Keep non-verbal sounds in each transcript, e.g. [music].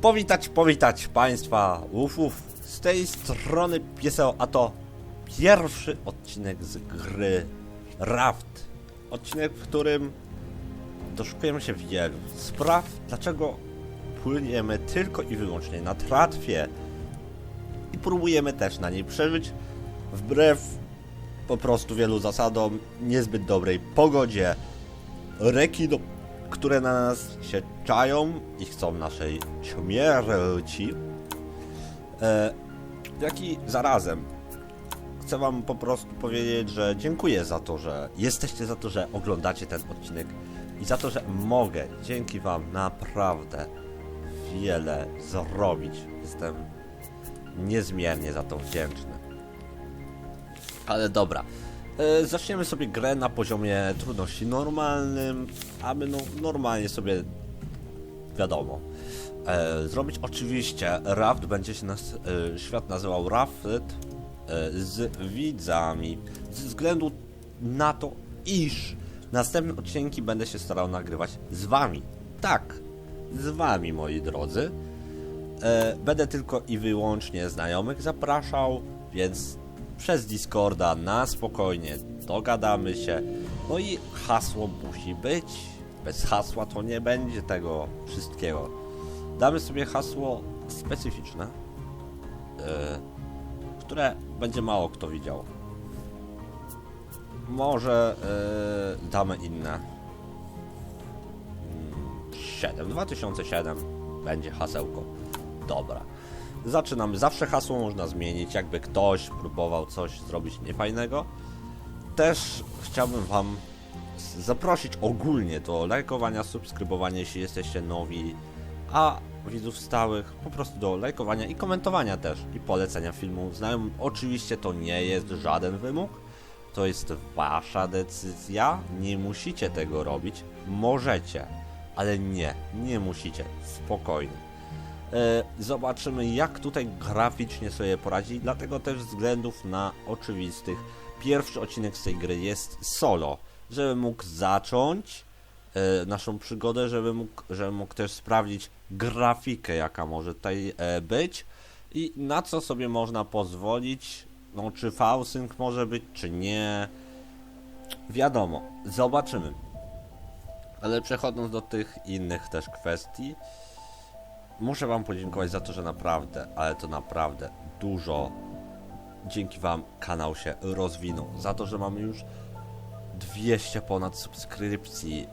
Powitać, powitać Państwa, uf, uf. Z tej strony Pieseo, a to pierwszy odcinek z gry Raft. Odcinek, w którym doszukujemy się wielu spraw, dlaczego płyniemy tylko i wyłącznie na tratwie i próbujemy też na niej przeżyć wbrew po prostu wielu zasadom, niezbyt dobrej pogodzie, rekinom, które na nas się czają i chcą naszej śmierci, e, jak i zarazem chcę wam po prostu powiedzieć, że dziękuję za to, że jesteście za to, że oglądacie ten odcinek i za to, że mogę dzięki wam naprawdę wiele zrobić. Jestem niezmiernie za to wdzięczny. Ale dobra. E, zaczniemy sobie grę na poziomie trudności normalnym, aby no, normalnie sobie wiadomo. E, zrobić oczywiście raft, będzie się nas, e, świat nazywał Raft e, z widzami. Ze względu na to, iż następne odcinki będę się starał nagrywać z wami. Tak, z wami moi drodzy. Będę tylko i wyłącznie znajomych zapraszał, więc przez Discorda na spokojnie dogadamy się. No i hasło musi być. Bez hasła to nie będzie tego wszystkiego. Damy sobie hasło specyficzne, e, które będzie mało kto widział. Może e, damy inne. Mm, 7, 2007 będzie hasełko. Dobra. Zaczynamy. Zawsze hasło można zmienić, jakby ktoś próbował coś zrobić niefajnego. Też chciałbym Wam zaprosić ogólnie do lajkowania, subskrybowania, jeśli jesteście nowi, a widzów stałych po prostu do lajkowania i komentowania też i polecenia filmu. Znają, oczywiście to nie jest żaden wymóg, to jest Wasza decyzja, nie musicie tego robić, możecie, ale nie, nie musicie, spokojnie. E, Zobaczymy, jak tutaj graficznie sobie poradzi, dlatego też względów na oczywistych. Pierwszy odcinek z tej gry jest solo, żebym mógł zacząć e, naszą przygodę, żeby mógł, żebym mógł też sprawdzić grafikę, jaka może tutaj e, być i na co sobie można pozwolić, no czy V-Sync może być, czy nie. Wiadomo, zobaczymy. Ale przechodząc do tych innych też kwestii, Muszę Wam podziękować za to, że naprawdę, ale to naprawdę dużo dzięki Wam kanał się rozwinął. Za to, że mamy już 200 ponad subskrypcji.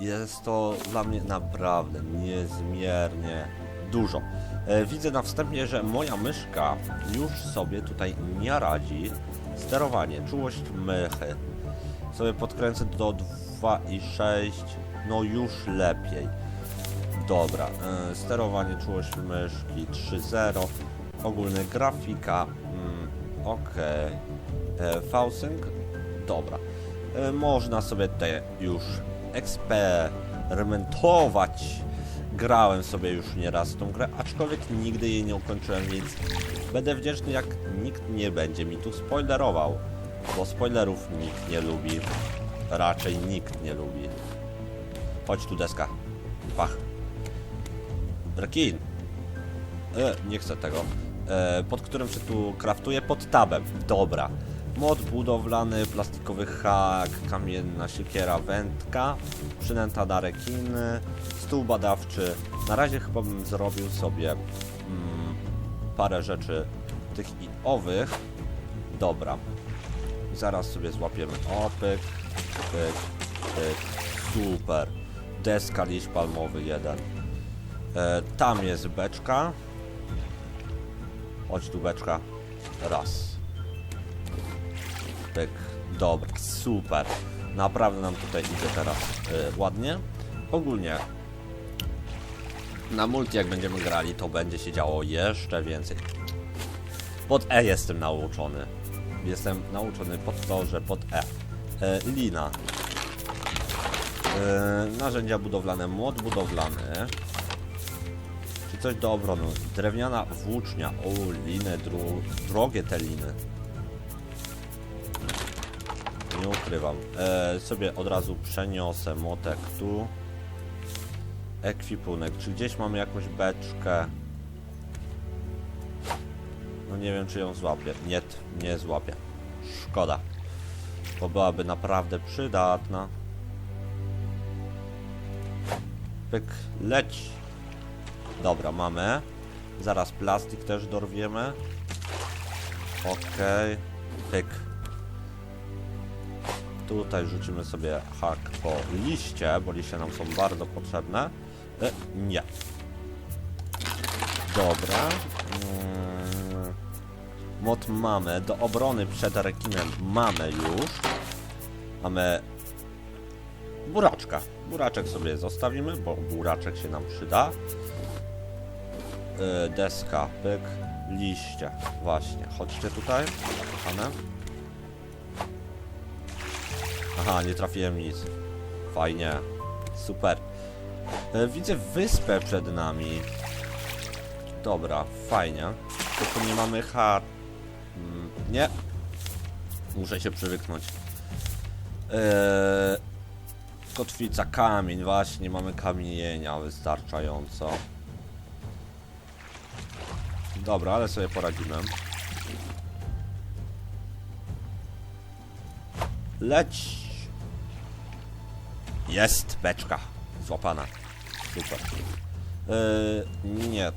Jest to dla mnie naprawdę niezmiernie dużo. E, widzę na wstępie, że moja myszka już sobie tutaj nie radzi. Sterowanie, czułość mychy. Sobie podkręcę do 2,6, no już lepiej. Dobra, e, sterowanie czułość myszki 3.0, ogólny grafika, mm, ok, e, V-Sync, dobra. E, można sobie tutaj już eksperymentować. Grałem sobie już nieraz tą grę, aczkolwiek nigdy jej nie ukończyłem, więc będę wdzięczny jak nikt nie będzie mi tu spoilerował, bo spoilerów nikt nie lubi, raczej nikt nie lubi. Chodź tu deska, pach. Rekin. E, nie chcę tego. E, pod którym się tu kraftuje? Pod tabem. Dobra. Mod budowlany, plastikowy hak, kamienna siekiera, wędka, przynęta na rekiny, stół badawczy. Na razie chyba bym zrobił sobie mm, parę rzeczy tych i owych. Dobra. Zaraz sobie złapiemy opyk, pyk, pyk. Super. Deska liść palmowy jeden. E, tam jest beczka. Chodź tu beczka. Raz. Pyk. Dobra, super. Naprawdę nam tutaj idzie teraz e, ładnie. Ogólnie na multi jak będziemy grali, to będzie się działo jeszcze więcej. Pod E jestem nauczony. Jestem nauczony pod to, że pod E. e lina. E, narzędzia budowlane, młot budowlany. Czy coś do obrony? Drewniana włócznia. O, liny, dro drogie te liny. Nie ukrywam. E, sobie od razu przeniosę motek tu. Ekwipunek. Czy gdzieś mamy jakąś beczkę? No nie wiem, czy ją złapię. Nie, nie złapię. Szkoda. Bo byłaby naprawdę przydatna. Pyk, leć. Dobra, mamy. Zaraz plastik też dorwiemy. Okej. Pyk. Tutaj rzucimy sobie hak po liście, bo liście nam są bardzo potrzebne. E, nie. Dobra. Mm. Mod mamy. Do obrony przed rekinem mamy już. Mamy buraczka. Buraczek sobie zostawimy, bo buraczek się nam przyda. E, deska, pyk, liście. Właśnie, chodźcie tutaj, kochane. Aha, nie trafiłem nic. Fajnie. Super. E, widzę wyspę przed nami. Dobra, fajnie. Tylko nie mamy ha... Mm, nie. Muszę się przywyknąć. Eee, kotwica, kamień, właśnie, mamy kamienia wystarczająco. Dobra, ale sobie poradzimy. Leć! Jest beczka. Złapana. Super. Yy, nie,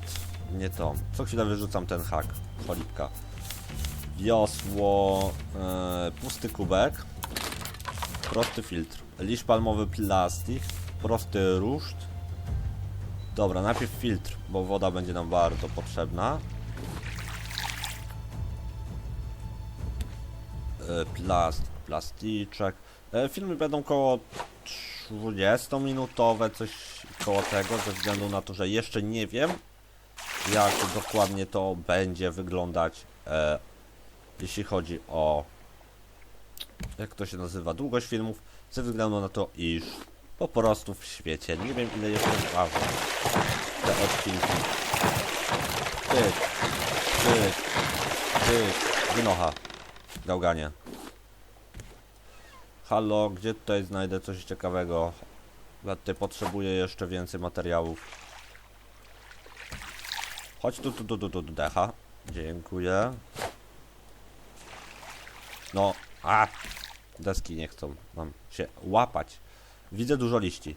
nie to. Co chwilę wyrzucam ten hak. Cholipka. Wiosło. Yy, pusty kubek. Prosty filtr. Liść palmowy plastik. Prosty ruszt. Dobra, najpierw filtr, bo woda będzie nam bardzo potrzebna. Plast, plasticzek. E, Filmy będą koło 20-minutowe, coś koło tego, ze względu na to, że jeszcze nie wiem, jak dokładnie to będzie wyglądać, e, jeśli chodzi o, jak to się nazywa, długość filmów, ze względu na to, iż po prostu w świecie nie wiem, ile jeszcze trwają te odcinki. Tyk, tyk, tyk, wynocha, gałganie. Halo, gdzie tutaj znajdę coś ciekawego? Ja potrzebuję jeszcze więcej materiałów. Chodź tu, tu, tu, tu, tu, decha. Dziękuję. No, a! Deski nie chcą mam się łapać. Widzę dużo liści.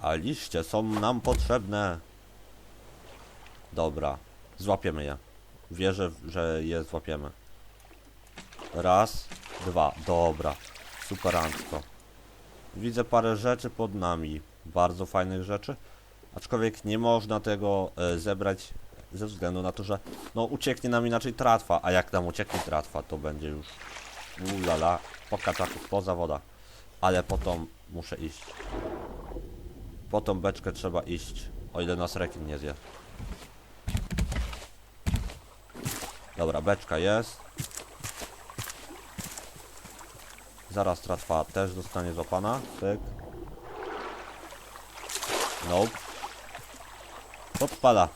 A liście są nam potrzebne. Dobra, złapiemy je. Wierzę, że je złapiemy. Raz, dwa, dobra. Superancko. Widzę parę rzeczy pod nami. Bardzo fajnych rzeczy. Aczkolwiek nie można tego e, zebrać ze względu na to, że no ucieknie nam inaczej tratwa, a jak nam ucieknie tratwa, to będzie już ulala, po kaczaku, poza woda. Ale potem muszę iść. Po tą beczkę trzeba iść, o ile nas rekin nie zje. Dobra, beczka jest. Zaraz tratwa też zostanie złapana. Tyk. Nope. Podpada.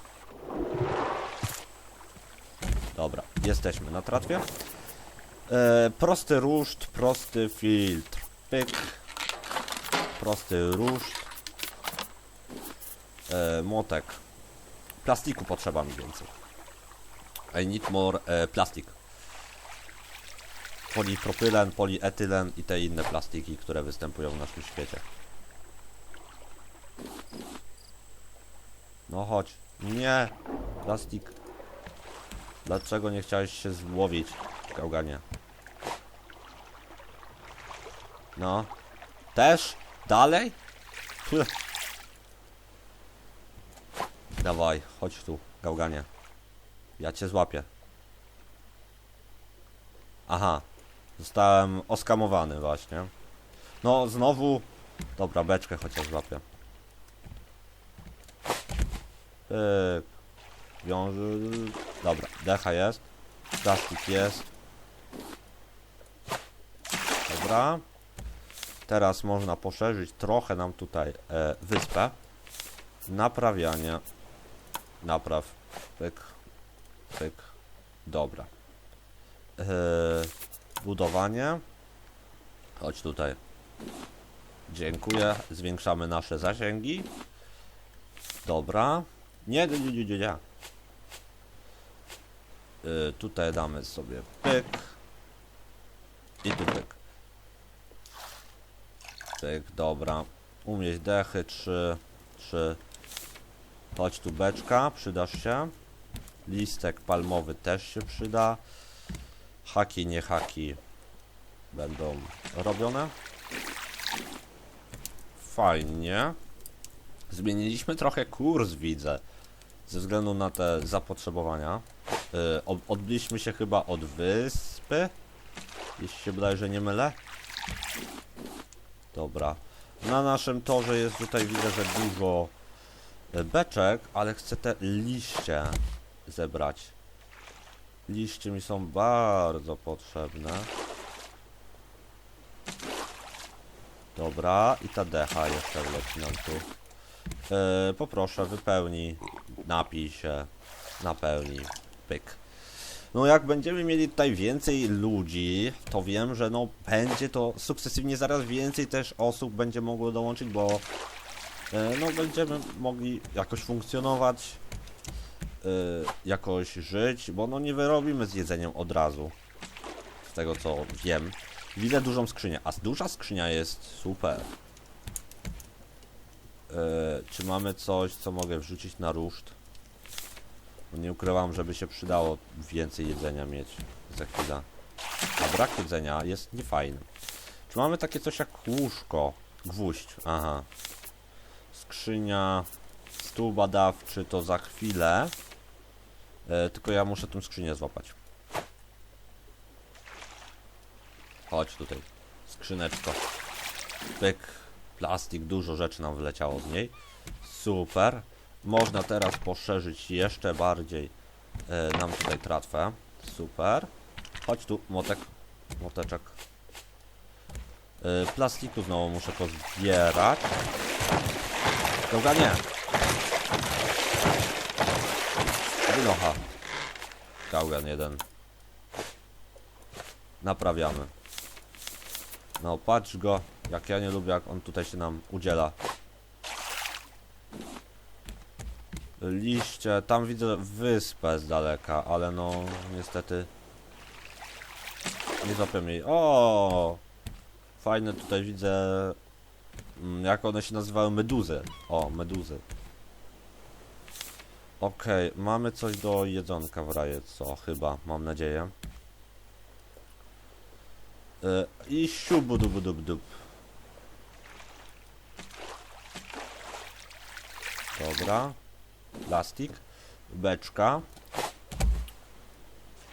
Dobra, jesteśmy na tratwie. E, prosty ruszt, prosty filtr. Pyk. Prosty ruszt. E, młotek. Plastiku potrzeba mi więcej. I need more e, plastic. Polipropylen, polietylen i te inne plastiki, które występują w naszym świecie. No chodź. Nie! Plastik. Dlaczego nie chciałeś się złowić, gałganie? No. Też? Dalej? [laughs] Dawaj, chodź tu, gałganie. Ja cię złapię. Aha. Zostałem oskamowany właśnie. No, znowu... Dobra, beczkę chociaż złapię. Pyk. Wiąży... Dobra, decha jest. Plastik jest. Dobra. Teraz można poszerzyć trochę nam tutaj e, wyspę. Naprawianie. Napraw. Pyk. Pyk. Dobra. E, budowanie. Chodź tutaj. Dziękuję. Zwiększamy nasze zasięgi. Dobra. Nie, nie, nie, nie, nie. Y, tutaj damy sobie pyk. I tu pyk. Pyk, dobra. Umieść dechy, trzy, trzy. Chodź tu beczka, przydasz się. Listek palmowy też się przyda. Haki, nie haki będą robione. Fajnie. Zmieniliśmy trochę kurs, widzę. Ze względu na te zapotrzebowania. Yy, od- odbiliśmy się chyba od wyspy. Jeśli się bodajże nie mylę. Dobra. Na naszym torze jest tutaj widzę, że dużo e, beczek, ale chcę te liście zebrać. Liście mi są bardzo potrzebne. Dobra, i ta decha jeszcze wleci nam tu. E, poproszę, wypełnij, napij się, napełnij, pyk. No jak będziemy mieli tutaj więcej ludzi, to wiem, że no będzie to sukcesywnie zaraz więcej też osób będzie mogło dołączyć, bo e, no będziemy mogli jakoś funkcjonować, jakoś żyć, bo no nie wyrobimy z jedzeniem od razu. Z tego co wiem. Widzę dużą skrzynię, a duża skrzynia jest super. E, czy mamy coś, co mogę wrzucić na ruszt? Nie ukrywam, żeby się przydało więcej jedzenia mieć za chwilę. A brak jedzenia jest niefajny. Czy mamy takie coś jak łóżko? Gwóźdź, aha. Skrzynia, stół badawczy to za chwilę. E, tylko ja muszę tą skrzynię złapać. Chodź tutaj. Skrzyneczko. Pyk. Plastik, dużo rzeczy nam wyleciało z niej. Super. Można teraz poszerzyć jeszcze bardziej e, nam tutaj tratwę. Super. Chodź tu, motek. Moteczek. E, plastiku znowu muszę to zbierać. Dobra, nie. Wynocha. Gaugan jeden. Naprawiamy. No patrz go, jak ja nie lubię, jak on tutaj się nam udziela. Liście, tam widzę wyspę z daleka, ale no niestety nie złapię jej. O, Fajne tutaj widzę, mm, jak one się nazywały, meduzy. O, meduzy. Okej, mamy coś do jedzonka w razie co, chyba, mam nadzieję. E, I siubu dubu dub dub. Dobra. Plastik. Beczka.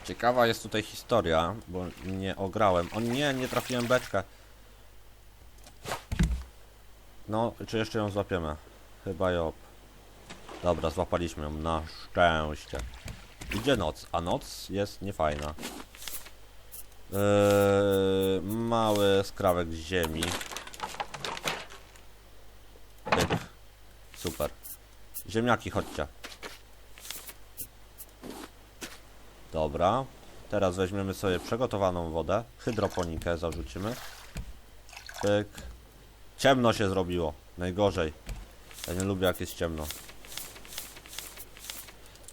Ciekawa jest tutaj historia, bo nie ograłem. O nie, nie trafiłem beczkę. No, czy jeszcze ją złapiemy? Chyba ją. Dobra, złapaliśmy ją na szczęście. Idzie noc, a noc jest niefajna. Eee, mały skrawek ziemi. Pyk. Super. Ziemniaki, chodźcie. Dobra. Teraz weźmiemy sobie przygotowaną wodę. Hydroponikę zarzucimy. Pyk. Ciemno się zrobiło. Najgorzej. Ja nie lubię jak jest ciemno.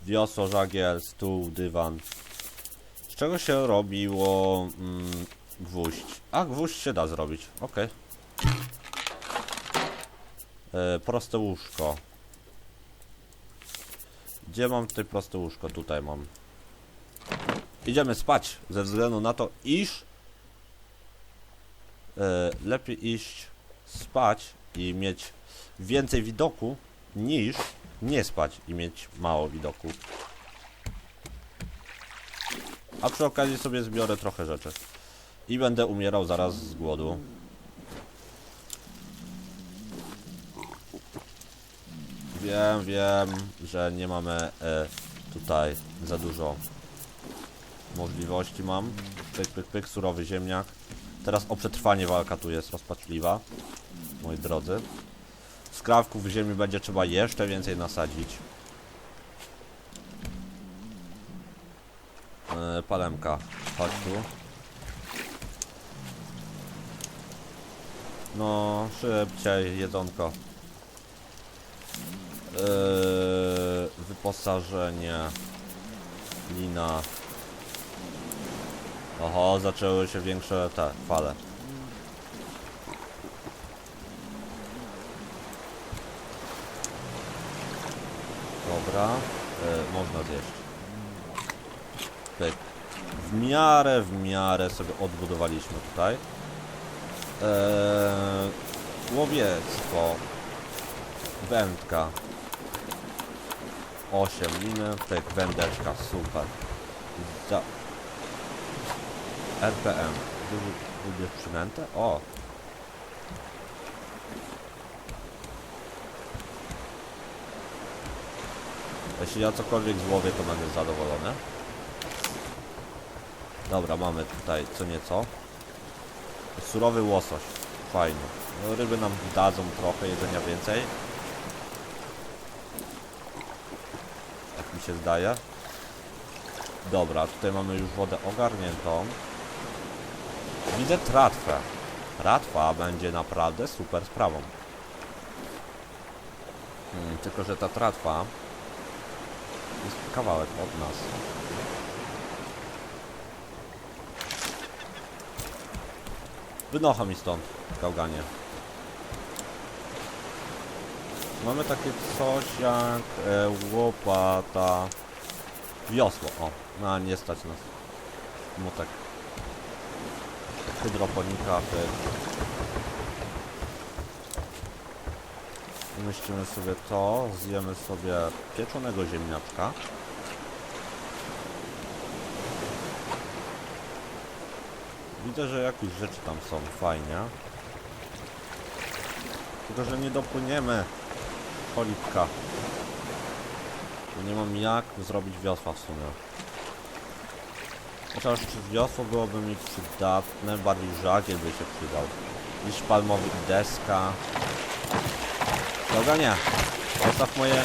Wiosło, żagiel, stół, dywan. Z czego się robiło mm, gwóźdź? A, gwóźdź się da zrobić. Ok. E, proste łóżko. Gdzie mam tutaj proste łóżko? Tutaj mam. Idziemy spać, ze względu na to, iż e, lepiej iść spać i mieć więcej widoku, niż nie spać i mieć mało widoku. A przy okazji sobie zbiorę trochę rzeczy. I będę umierał zaraz z głodu. Wiem, wiem, że nie mamy e, tutaj za dużo możliwości mam. Pyk, pyk, pyk, surowy ziemniak. Teraz o przetrwanie walka tu jest rozpaczliwa. Moi drodzy. Skrawków w ziemi będzie trzeba jeszcze więcej nasadzić. E, palemka, chodź tu. No, szybciej, jedzonko. Yy, wyposażenie. Lina. Oho, zaczęły się większe te fale. Dobra, yy, można zjeść. Pyk. W miarę, w miarę sobie odbudowaliśmy tutaj. Eee, łowiectwo. Wędka. 8 liny, pyk, wędeczka, super. Za... RPM. Wy- Wybierz przynętę? O! Jeśli ja cokolwiek złowię, to będę zadowolony. Dobra, mamy tutaj co nieco. Surowy łosoś. Fajnie. No, ryby nam dadzą trochę jedzenia więcej. Tak mi się zdaje. Dobra, tutaj mamy już wodę ogarniętą. Widzę tratwę. Tratwa będzie naprawdę super sprawą. Hmm, tylko, że ta tratwa jest kawałek od nas. Wynocha mi stąd, gałganie. Mamy takie coś jak e, łopata, wiosło, o, no nie stać nas. Mutek. Hydroponika. Umieścimy sobie to, zjemy sobie pieczonego ziemniaczka. Widzę, że jakieś rzeczy tam są, fajnie. Tylko, że nie dopłyniemy cholipka. Bo nie mam jak zrobić wiosła w sumie. Chociaż wiosło byłoby mi przydatne, bardziej żagiel by się przydał. Niż palmowy deska. Nie. Zostaw moje.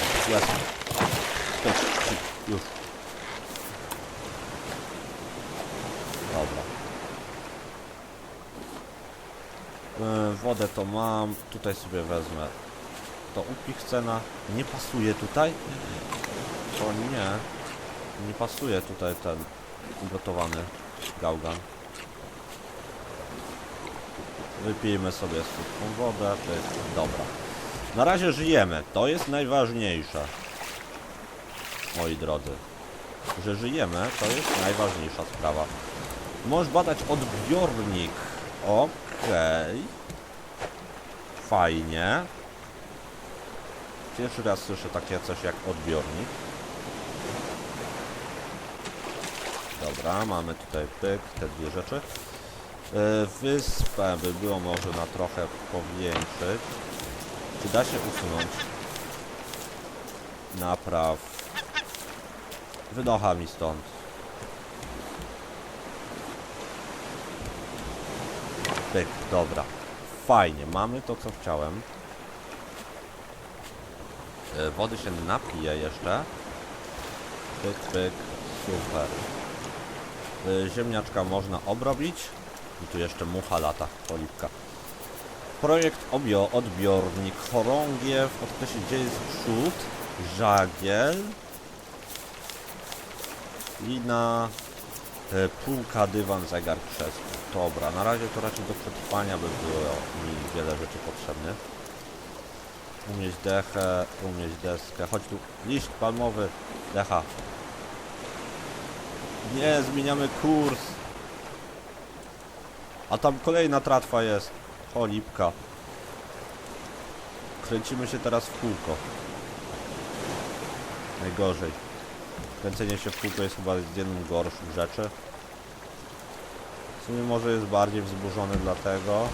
Pyk, pyk, Już. Dobra. E, Wodę to mam, tutaj sobie wezmę. To upich cena nie pasuje tutaj? O nie, nie pasuje tutaj ten ugotowany gałgan. Wypijmy sobie skutką wodę, pyk, dobra. Na razie żyjemy, to jest najważniejsze. Moi drodzy. Że żyjemy, to jest najważniejsza sprawa. Możesz badać odbiornik. Okej. Fajnie. Pierwszy raz słyszę takie coś jak odbiornik. Dobra, mamy tutaj pyk, te dwie rzeczy. Yy, Wyspę by było może na trochę powiększyć. Czy da się usunąć? Napraw. Wynocha mi stąd. Pyk, dobra. Fajnie, mamy to co chciałem. E, Wody się napije jeszcze. Pyk, pyk, super. E, Ziemniaczka można obrobić. I tu jeszcze mucha lata, polipka. Projekt obio, odbiornik, chorągiew, odkreślić gdzie jest przód, żagiel, lina, e, półka, dywan, zegar, krzesło. Dobra, na razie to raczej do przetrwania by było mi wiele rzeczy potrzebnych. Umieść dechę, umieść deskę. Chodź tu, liść palmowy, decha. Nie, zmieniamy kurs. A tam kolejna tratwa jest. Cholipka. Kręcimy się teraz w kółko. Najgorzej. Kręcenie się w kółko jest chyba jedną z gorszych rzeczy. W sumie może jest bardziej wzburzony dlatego.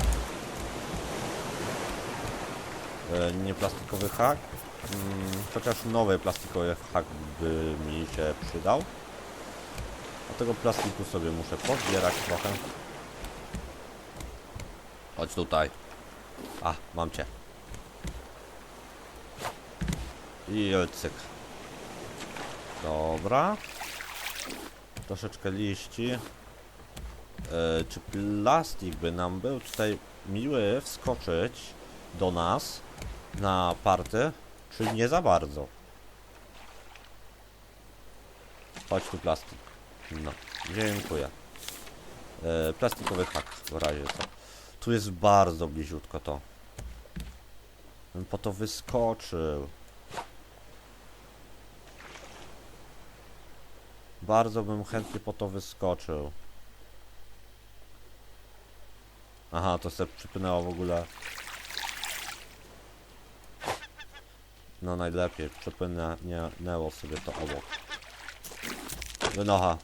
E, nie plastikowy hak. Mm, chociaż nowy plastikowy hak by mi się przydał. A tego plastiku sobie muszę pozbierać trochę. Chodź tutaj. A, mam cię. I cyk. Dobra. Troszeczkę liści. E, czy plastik by nam był tutaj miły wskoczyć do nas na party? Czy nie za bardzo? Chodź tu plastik. No, dziękuję. E, plastikowy hak w razie co. Tu jest bardzo bliziutko to. Bym po to wyskoczył. Bardzo bym chętnie po to wyskoczył. Aha, to se przypnęło w ogóle. No najlepiej, przepłynęło sobie to obok. Wynocha.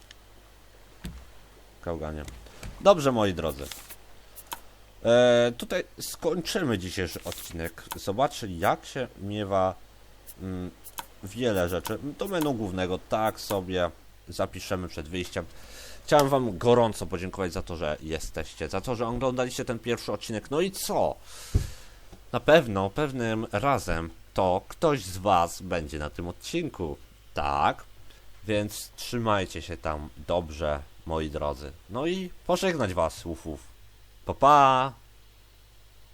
Kałganie. Dobrze, moi drodzy. E, tutaj skończymy dzisiejszy odcinek. Zobaczcie, jak się miewa mm, wiele rzeczy. Do menu głównego tak sobie zapiszemy przed wyjściem. Chciałem Wam gorąco podziękować za to, że jesteście, za to, że oglądaliście ten pierwszy odcinek. No i co? Na pewno, pewnym razem to ktoś z Was będzie na tym odcinku. Tak. Więc trzymajcie się tam dobrze, moi drodzy. No i pożegnać Was, ufów. Pa, pa!